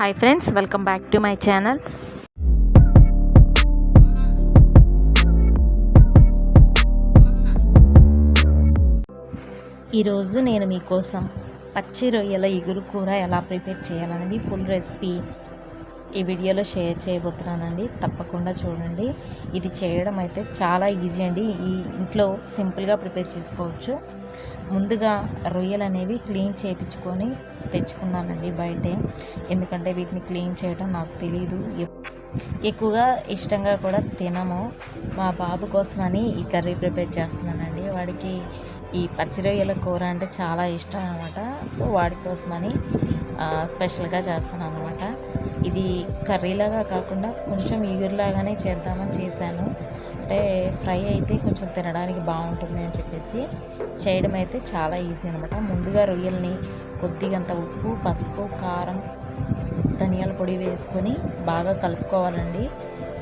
Hi friends welcome back to my channel ఈరోజు నేను మీకోసం పచ్చి రొయ్యల ఇగురు కూర ఎలా ప్రిపేర్ చేయాలనేది ఫుల్ రెసిపీ ఈ వీడియోలో షేర్ చేయబోతున్నానండి. తప్పకుండా చూడండి. ఇది చేయడం అయితే చాలా ఈజీ అండి. ఈ ఇంట్లో సింపుల్గా ప్రిపేర్ చేసుకోవచ్చు. ముందుగా రొయ్యలు అనేవి క్లీన్ చేయించుకొని తెచ్చుకున్నానండి బయటే. ఎందుకంటే వీటిని క్లీన్ చేయడం నాకు తెలియదు ఎక్కువగా ఇష్టంగా కూడా తినము. మా బాబు కోసమని ఈ కర్రీ ప్రిపేర్ చేస్తున్నానండి. వాడికి ఈ పచ్చి రొయ్యల కూర అంటే చాలా ఇష్టం అనమాట సో వాడి కోసమని స్పెషల్గా చేస్తున్నాను అనమాట ఇది కర్రీలాగా కాకుండా కొంచెం ఈగురులాగానే చేద్దామని చేశాను. అంటే ఫ్రై అయితే కొంచెం తినడానికి బాగుంటుంది అని చెప్పేసి చేయడం అయితే చాలా ఈజీ అనమాట ముందుగా రొయ్యల్ని కొద్దిగంత ఉప్పు పసుపు కారం ధనియాల పొడి వేసుకొని బాగా కలుపుకోవాలండి.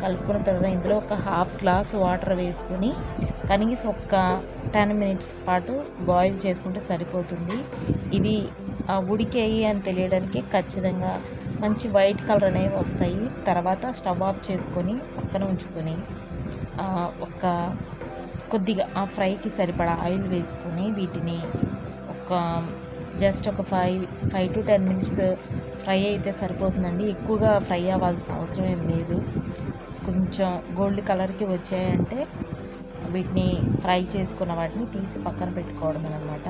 కలుపుకున్న తర్వాత ఇందులో ఒక హాఫ్ గ్లాస్ వాటర్ వేసుకొని కనీసం ఒక టెన్ మినిట్స్ పాటు బాయిల్ చేసుకుంటే సరిపోతుంది. ఇవి ఆ, అని తెలియడానికి ఖచ్చితంగా మంచి వైట్ కలర్ అనేవి వస్తాయి. తర్వాత స్టవ్ ఆఫ్ చేసుకొని పక్కన ఉంచుకొని ఒక కొద్దిగా ఆ ఫ్రైకి సరిపడా ఆయిల్ వేసుకొని వీటిని ఒక జస్ట్ ఒక five five to ten minutes fry అయితే సరిపోతుందండి. ఎక్కువగా ఫ్రై అవ్వాల్సిన అవసరం ఏం లేదు. కొంచెం గోల్డ్ కలర్కి వచ్చాయంటే వీటిని ఫ్రై చేసుకున్న వాటిని తీసి పక్కన పెట్టుకోవడం అనమాట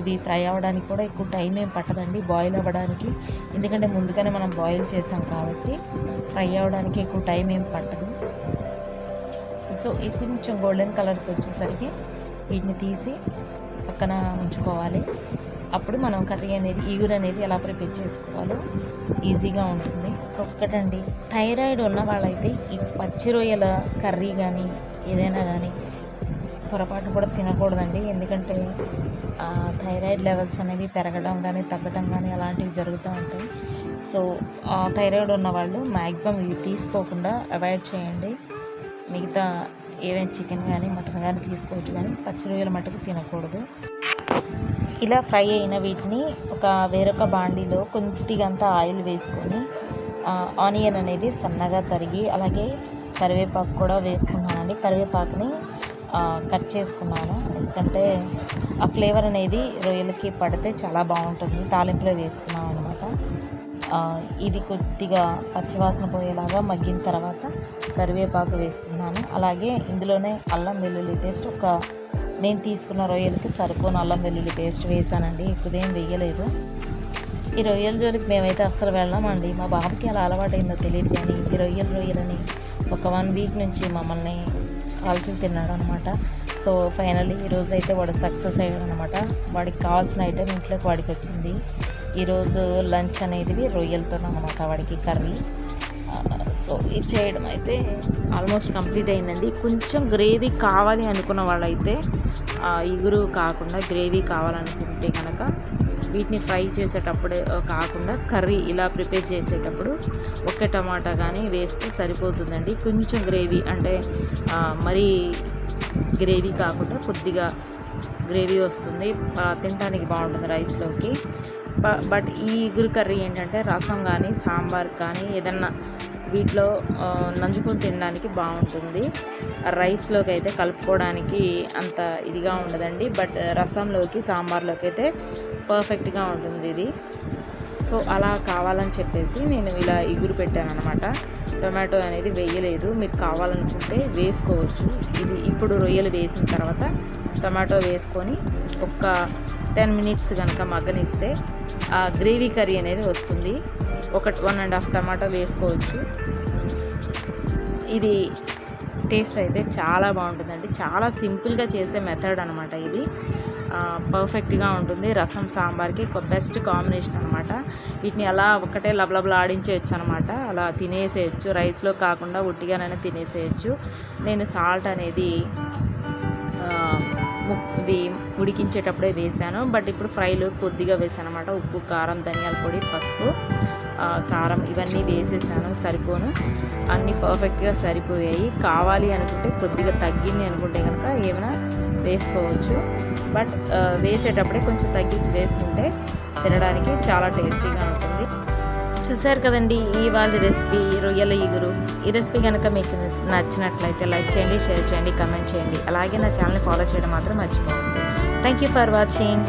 ఇవి ఫ్రై అవ్వడానికి కూడా ఎక్కువ టైం ఏం పట్టదండి బాయిల్ అవ్వడానికి. ఎందుకంటే ముందుగానే మనం బాయిల్ చేసాం కాబట్టి ఫ్రై అవ్వడానికి ఎక్కువ టైం ఏం పట్టదు. సో ఇది కొంచెం గోల్డెన్ కలర్కి వచ్చేసరికి వీటిని తీసి పక్కన ఉంచుకోవాలి. అప్పుడు మనం కర్రీ అనేది ఈగురు అనేది ఎలా ప్రిపేర్ చేసుకోవాలో ఈజీగా ఉంటుంది. ఒక్కటండి. థైరాయిడ్ ఉన్న వాళ్ళైతే ఈ పచ్చి రొయ్యల కర్రీ కానీ ఏదైనా కానీ పొరపాటు కూడా తినకూడదండి. ఎందుకంటే థైరాయిడ్ లెవెల్స్ అనేవి పెరగడం కానీ తగ్గడం కానీ అలాంటివి జరుగుతూ ఉంటాయి. సో థైరాయిడ్ ఉన్న వాళ్ళు మ్యాక్సిమం ఇవి తీసుకోకుండా అవాయిడ్ చేయండి. మిగతా ఏవైనా చికెన్ కానీ మటన్ కానీ తీసుకోవచ్చు కానీ పచ్చి రొయ్యల మటుకు తినకూడదు. ఇలా ఫ్రై అయిన వీటిని ఒక వేరొక బాండీలో కొద్దిగంత ఆయిల్ వేసుకొని ఆనియన్ అనేది సన్నగా తరిగి అలాగే కరివేపాకు కూడా వేసుకున్నానండి. కరివేపాకుని కట్ చేసుకున్నాను. ఎందుకంటే ఆ ఫ్లేవర్ అనేది రొయ్యలకి పడితే చాలా బాగుంటుంది. తాలింపులో వేసుకున్నాను అనమాట ఇవి కొద్దిగా పచ్చివాసన పోయేలాగా మగ్గిన తర్వాత కరివేపాకు వేసుకున్నాను. అలాగే ఇందులోనే అల్లం వెల్లుల్లి పేస్ట్ ఒక నేను తీసుకున్న రొయ్యలకి సరిపోని అల్లం వెల్లుల్లి పేస్ట్ వేసానండి. ఇప్పుడేం వేయలేదు. ఈ రొయ్యల జోలికి మేమైతే అస్సలు వెళ్ళామండి. మా బాబుకి అలా అలవాటైందో తెలియదు కానీ ఈ రొయ్యలు రొయ్యలని ఒక వన్ వీక్ నుంచి మమ్మల్ని కాల్చి తిన్నాడు అనమాట సో ఫైనల్లీ ఈరోజు అయితే వాడు సక్సెస్ అయ్యాడు అనమాట వాడికి కావాల్సిన ఐటెం ఇంట్లోకి వాడికి వచ్చింది. ఈరోజు లంచ్ అనేది రొయ్యలతో అనమాట వాడికి కర్రీ. సో ఇది చేయడం అయితే ఆల్మోస్ట్ కంప్లీట్ అయిందండి. కొంచెం గ్రేవీ కావాలి అనుకున్న వాళ్ళైతే ఇగురు కాకుండా గ్రేవీ కావాలనుకుంటే కనుక వీటిని ఫ్రై చేసేటప్పుడే కాకుండా కర్రీ ఇలా ప్రిపేర్ చేసేటప్పుడు ఒక్క టమాటా కానీ వేస్తే సరిపోతుందండి. కొంచెం గ్రేవీ అంటే మరీ గ్రేవీ కాకుండా కొద్దిగా గ్రేవీ వస్తుంది. తినడానికి బాగుంటుంది రైస్లోకి. బట్ ఈ ఇగురు కర్రీ ఏంటంటే రసం కానీ సాంబార్ కానీ ఏదన్నా వీటిలో నంజుకొని తినడానికి బాగుంటుంది. రైస్లోకి అయితే కలుపుకోవడానికి అంత ఇదిగా ఉండదండి. బట్ రసంలోకి సాంబార్లోకి అయితే పర్ఫెక్ట్గా ఉంటుంది ఇది. సో అలా కావాలని చెప్పేసి నేను ఇలా ఇగురు పెట్టాను అనమాట టొమాటో అనేది వేయలేదు. మీరు కావాలనుకుంటే వేసుకోవచ్చు. ఇది ఇప్పుడు రొయ్యలు వేసిన తర్వాత టొమాటో వేసుకొని ఒక టెన్ మినిట్స్ కనుక మగ్గనిస్తే ఆ గ్రేవీ కర్రీ అనేది వస్తుంది. ఒక వన్ అండ్ హాఫ్ టమాటో వేసుకోవచ్చు. ఇది టేస్ట్ అయితే చాలా బాగుంటుందండి. చాలా సింపుల్గా చేసే మెథడ్ అనమాట ఇది. పర్ఫెక్ట్గా ఉంటుంది. రసం సాంబార్కి బెస్ట్ కాంబినేషన్ అనమాట వీటిని అలా ఒకటే లబలబలా ఆడించేయచ్చు అనమాట అలా తినేసేయచ్చు. రైస్లో కాకుండా ఉట్టిగానైనా తినేసేయచ్చు. నేను సాల్ట్ అనేది ఇది ఉడికించేటప్పుడే వేసాను. బట్ ఇప్పుడు ఫ్రైలో కొద్దిగా వేసాను అనమాట ఉప్పు కారం ధనియాల పొడి పసుపు కారం ఇవన్నీ వేసేసాను. సరిపోను. అన్నీ పర్ఫెక్ట్గా సరిపోయాయి. కావాలి అనుకుంటే కొద్దిగా తగ్గింది అనుకుంటే కనుక ఏమైనా వేసుకోవచ్చు. బట్ వేసేటప్పుడే కొంచెం తగ్గించి వేసుకుంటే తినడానికి చాలా టేస్టీగా ఉంటుంది. చూసారు కదండి ఇవాళ రెసిపీ రొయ్యల ఇగురు. ఈ రెసిపీ కనుక మీకు నచ్చినట్లయితే లైక్ చేయండి షేర్ చేయండి కమెంట్ చేయండి. అలాగే నా ఛానల్ని ఫాలో చేయడం మాత్రం మర్చిపోవద్దు. Thank you for watching